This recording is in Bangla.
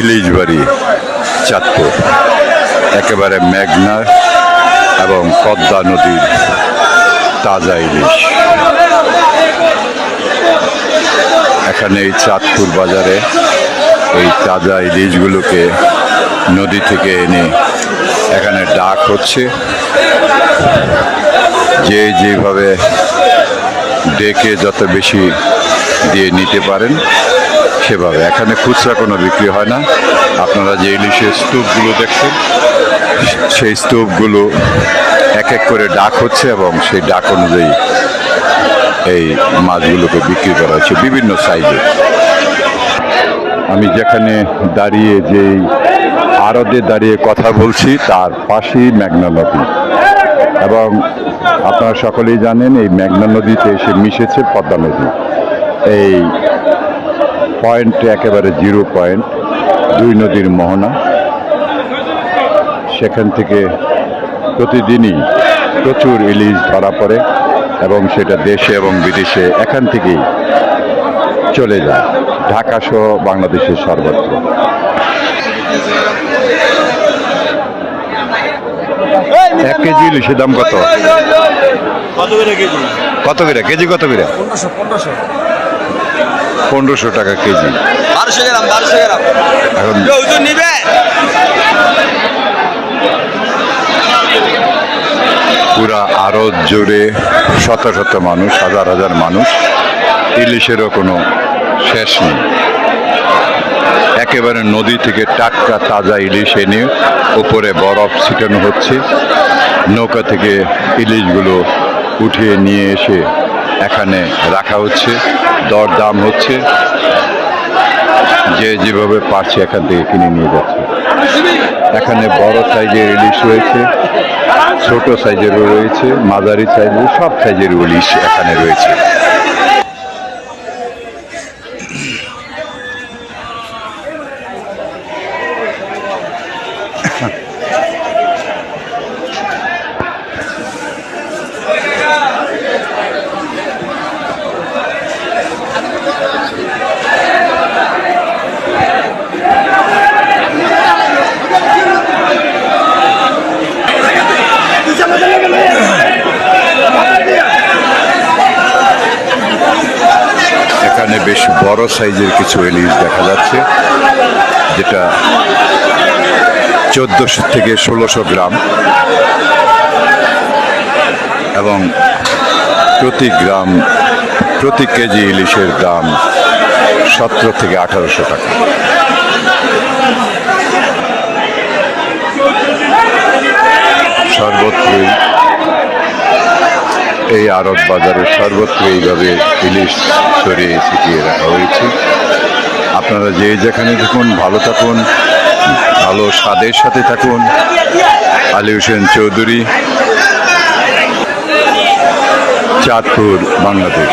ইলিশ বাড়ি চাঁদপুর। একেবারে মেঘনা এবং পদ্মা নদীর তাজা ইলিশ। এখানে এই চাঁদপুর বাজারে এই তাজা ইলিশগুলোকে নদী থেকে এনে এখানে ডাক হচ্ছে। যে যেভাবে ডেকে যত বেশি দিয়ে নিতে পারেন সেভাবে। এখানে খুচরা কোনো বিক্রি হয় না। আপনারা যে ইলিশের স্তূপগুলো দেখছেন, সেই স্তূপগুলো এক এক করে ডাক হচ্ছে এবং সেই ডাক অনুযায়ী এই মাছগুলোকে বিক্রি করা হচ্ছে বিভিন্ন সাইজে। আমি যেখানে দাঁড়িয়ে যেই আড়তে দাঁড়িয়ে কথা বলছি, তার পাশেই মেঘনা নদী। এবং আপনারা সকলেই জানেন, এই মেঘনা নদীতে এসে মিশেছে পদ্মা নদী। এই পয়েন্টে একেবারে জিরো পয়েন্ট দুই নদীর মোহনা। সেখান থেকে প্রতিদিনই প্রচুর ইলিশ ধরা পড়ে এবং সেটা দেশে এবং বিদেশে এখান থেকেই চলে যায়। ঢাকা সহ বাংলাদেশের সর্বত্র। এক কেজি ইলিশের দাম কত? কত করে কেজি? কত করে? কেজি কত করে? পনেরোশো পনেরোশো। পনেরোশো টাকা কেজি। বারোশো গ্রাম বারোশো গ্রাম। এখন নিবে? পুরা আরও জোরে শত শত মানুষ হাজার হাজার মানুষ ইলিশেরও কোনো শেষ নেই। একেবারে নদী থেকে টাটকা তাজা ইলিশ এনে উপরে বরফ ছিটানো হচ্ছে। নৌকা থেকে ইলিশগুলো উঠিয়ে নিয়ে এসে এখানে রাখা হচ্ছে দর দাম হচ্ছে। যে যেভাবে পারছে এখান থেকে কিনে নিয়ে যাচ্ছে। এখানে বড় সাইজের ইলিশ রয়েছে, ছোট সাইজেরও রয়েছে, মাঝারি সাইজের, সব সাইজের ইলিশ এখানে রয়েছে এখানে বেশ বড় সাইজের কিছু ইলিশ দেখা যাচ্ছে, যেটা চোদ্দোশো থেকে ষোলোশো গ্রাম। এবং প্রতি গ্রাম, প্রতি কেজি ইলিশের দাম সতেরো থেকে আঠারোশো টাকা। সর্বত্রই এই আড়ত বাজারে সর্বত্র এইভাবে ইলিশ ছড়িয়ে ছিটিয়ে রাখা হয়েছে। আপনারা যে যেখানে থাকুন, ভালো থাকুন, ভালো স্বাদের সাথে থাকুন। আলী হোসেন চৌধুরী, চাঁদপুর, বাংলাদেশ।